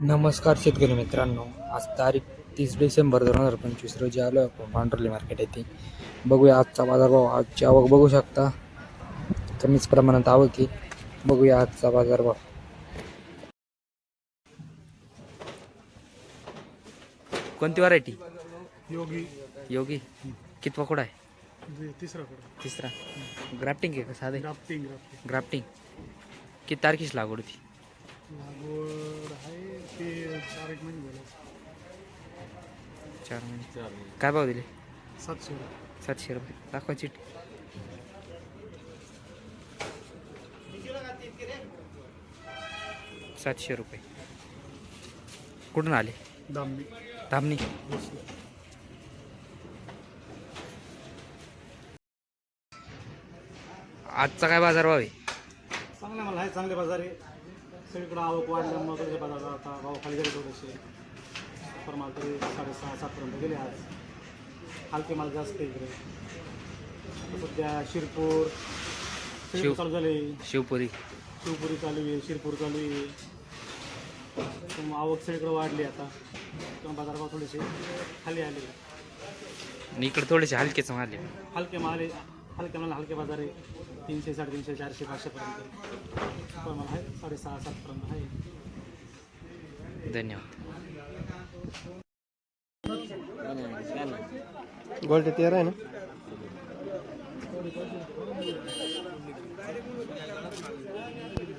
नमस्कार शेतकरी मित्रांनो. आज तारीख तीस डिसेंबर दोन हजार पंचवीस रोजी आलो आपण पांढरली मार्केट येथे. बघूया आजचा बाजारभाव. आजची आवक बघू शकता. कमीच प्रमाणात आवक आहे. बघूया आजचा बाजारभाव. कोणती व्हरायटी योगी. योगी. कितवा कुठं आहे? तिसरा तिसरा. ग्राफ्टिंग आहे का साधे? ग्राफ्टिंग ग्राफ्टिंग किती तारखेची लागवड होती? लागवड आहे चार एक महिने झाले. चार महिने. काय भाव दिले? सातशे सातशे रुपये. दाखवा चिट सातशे रुपये. कुठून आले? दामणी. धामणी आजचा काय बाजार भाव आहे? चांगले मला आहे चांगले बाजार आहे. सगळीकडे आवक वाढल्यामुळे थोडेसे बाजार आता भाव खाली गेले थोडेसे. पर माल तरी साडेसहा सातपर्यंत गेले आज. हलके माल जास्त इकडे. सध्या शिरपूर शिव- चालू झाले शिवपुरी. शिवपुरी चालू आहे शिरपूर चालू आहे. आवक सगळीकडे वाढली आता. तर बाजारभाव थोडेसे खाली आले आणि इकडे थोडेसे हलकेच मारले हलके माल आहे. हलके माल हलके बाजार आहे. तीनशे साडेतीनशे चारशे पाचशेपर्यंत. पण मला आहे साडेसहा सातपर्यंत आहे. धन्यवाद. गोल्ड तेरा आहे ना?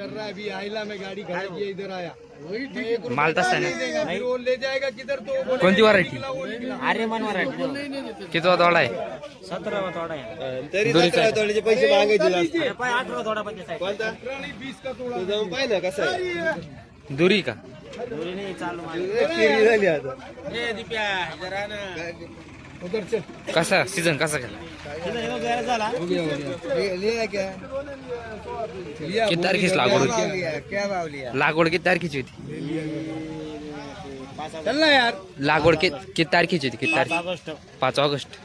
कर रहा है अभी आइला में गाड़ी खड़ा किया इधर आया। माल तसा आहे ना फिर वो ले जाएगा किधर तो कोणती व्हरायटी अरे मन मराठी कितवा तोडा आहे सतरावा थोडा आहे तरी आहे. तोडीचे पैसे मागायचे अठरा थोडा पैसे आहे कोणता तू जाऊन पाय ना कसं आहे दुरी का? दोरी नाही चालू माझी. किरी झाली आता ए दीप्या जरा ना। कसा सीझन कसा झाला. किती तारखेच लागवड होती? लागवड किती तारखेची होती? चल ना यार. लागवड किती किती तारखेची होती? किती तारीख? ऑगस्ट. पाच ऑगस्ट.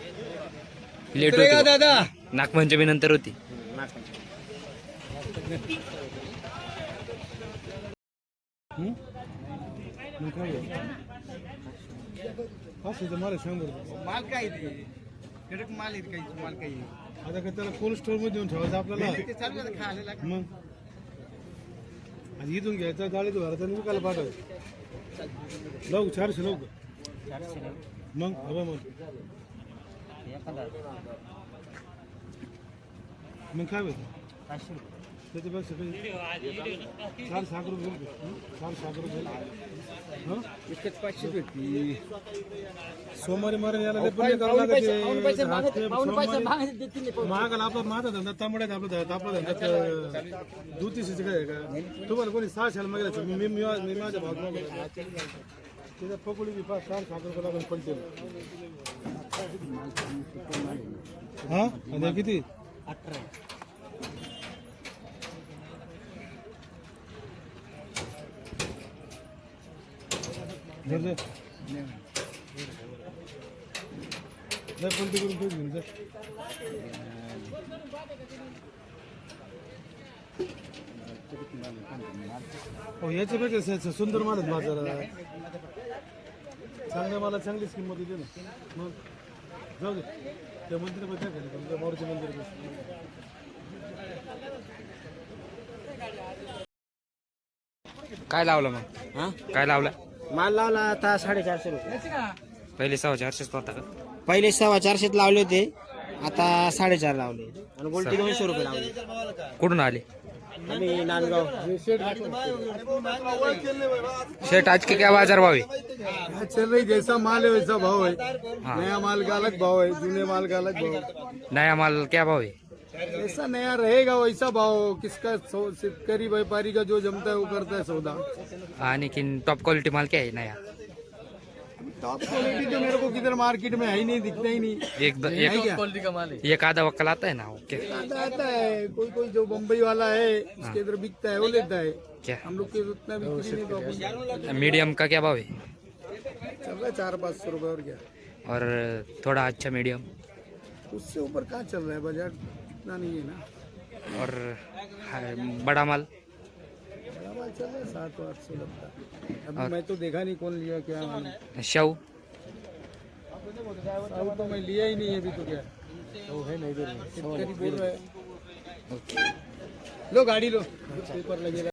लेट होती दादा. नागपंचमी नंतर होती. मला सांग बरं माल काय कडक माल काही माल काही आता का त्याला कोल्ड स्टोरमध्ये येऊन ठेवायचं आपल्याला. ते चालू आहे खायला मग. आणि इथून घ्यायचा गाडीत भरायचा आणि विकायला पाठवायचं. लवक चारशे लवकर. मग हवं मग. मग काय होतं? त्याच्यापेक्षा काही चार साखर रुपये बोल की. हं? चार साखर रुपये हं? सोमवारी मारे याला लय पुण्य करावं लागते. सोमवारी- महागाला आपला माझा धंदा तांबड्यात आपला धंदा आपला धंदा दूध तिशीचं काय आहे का तुम्हाला कोणी सहा शाल मागेल मी मी मी मी माझ्या भाग मागेल त्याच्यात पकोडी बी पाच चार साखर रुपये लागून पलटे हा आणि हे किती धर पलटी करून ठेव घेऊन. हो याच्यापेक्षा स- स- सुंदर माल आहेत बाजारात. चांगल्या माला चांगलीच किंमत येते ना. मग जाऊ दे. त्या मंदिरामध्ये खाली त्या मोरच्या मंदिर काय लावलं मग? हा? काय लावलं? माल लावला आता साडेचारशे रुपये. पहिले सहा चारशेच होता का? पहिले सव्वा चारशेत लावले होते आता साडेचार लावले. आणि गोल्टी दोनशे रुपये लावले. कुठून आले? आम्ही नांदगाव. शेट आज के क्या बाजार भाव है चल रही जैसा माल है वैसा भाव है। हाँ। नया माल का अलग भाव है जूने माल का अलग भाव नया माल क्या भाव है ऐसा नया रहेगा वैसा भाव किसका सौ- व्यापारी का जो जमता है वो करता है सौदा। आणि की टॉप क्वालिटी माल क्या है नया? टॉप क्वालिटी तो मेरे को किधर मार्केट में है ही नहीं दिखता ही नहीं। एक द- एक एक आधा वक्कल आता है ना ओके। आता आता है कोई कोई जो बम्बई वाला है उसके इधर बिकता है वो लेता है। क्या? हम लोग के उतना बिक्री नहीं तो मीडियम का क्या भाव है? चल रहा है चार पाँच सौ रुपये और क्या। और थोड़ा अच्छा मीडियम उससे ऊपर कहाँ चल रहा है बाज़ार? इतना नहीं है ना. और हाँ, बड़ा माल बड़ा माल चल रहा है सात आठ सौ लगता. है अभी मैं तो देखा नहीं कौन लिया क्या। शाहू. अब तो मैं लिया ही नहीं है अभी तो क्या. वो है नहीं बोल रहा है? ओके लो गाडी लो. पेपर लगेगा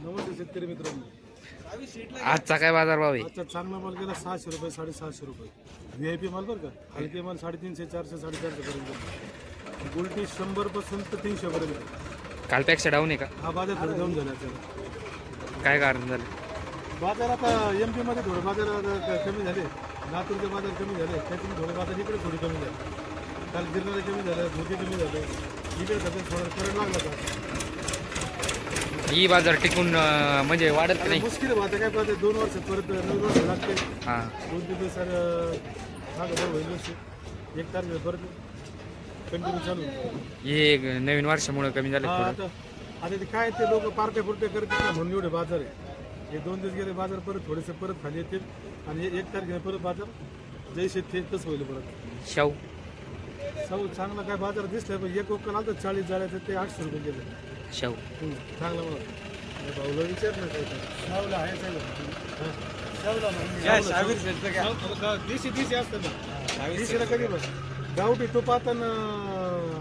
नमस्ते शेतकरी मित्रांनो. आजचा काय बाजार भाव आहे? आजचा चांगला माल गेला सहाशे रुपये साडेसहाशे रुपये. व्ही आय पी माल बरं का? हलके माल साडेतीनशे चारशे साडेचारशे पर्यंत. गुलटी शंभरपासून तर तीनशे पर्यंत कालपेक्षा डाऊन आहे का? हा बाजार थोडे जाऊन झाला काय कारण झालं? बाजार आता एम पी मध्ये थोडे बाजार आता क- कमी झाले. लातूरचे बाजार कमी झाले. त्यातून थोडे बाजार इकडे थोडे कमी झाले. काल गिरणारे कमी झाले धोके कमी झाले. इकडे सध्या थोडा करंट लागला का ही बाजार टिकून अं, म्हणजे वाढत नाही. मुश्किल आहे आता काय पाहते दोन वर्षात परत नऊ वर्ष लागते हा. दोन तीन दिवस मागं बरं होईल वर्ष एक तारखेला परत कंटिन्यू चालू हे नवीन वर्षामुळे कमी झाले हा थोडं. आता आता ते काय ते लोक पार्ट्या पुरते करतात ना म्हणून एवढे बाजार आहे हे दोन दिवस गेले बाजार परत थोडेसे परत खाली येतील आणि हे एक तारखेला परत बाजार जैसे ते तसं होईल परत. शाहू. सौ चांगला काय बाजार दिसलाय पण एक ओक्कल आलं चाळीस जाळ्याचं ते आठशे रुपये गेले. शाहू. हम्म, चांगलं मला भाऊला विचार ना काय ते. शाहूला आहे चांगलं दिशी दिशी असतं ना. दिशीला कधी बस गावठी तुपात आणि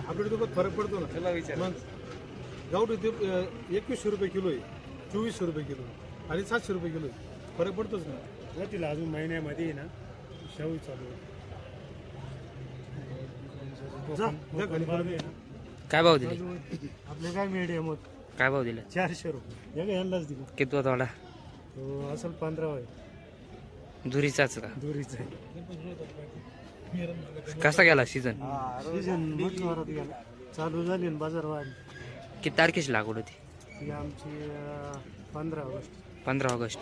हाबडी तुपात फरक पडतो ना. मग गावठी तूप एकवीसशे रुपये किलो आहे चोवीसशे रुपये किलो आहे. आणि सातशे रुपये किलो आहे. फरक पडतोच ना. तिला अजून महिन्यामध्ये ना शाहू चालू जा, जा खाली परत. काय भाव दिले? आपले काय मीडियम होत? काय भाव दिले? चारशे रुपये. या यांनाच दिलं? किती होता थोडा तो असेल पंधरा आहे. दुरीचाच का? दुरीच आहे. कसा गेला सीझन वरात गेला. चालू झाली ना बाजार वाढ किती तारखेची लागवड होती? ती आमची पंधरा ऑगस्ट. पंधरा ऑगस्ट.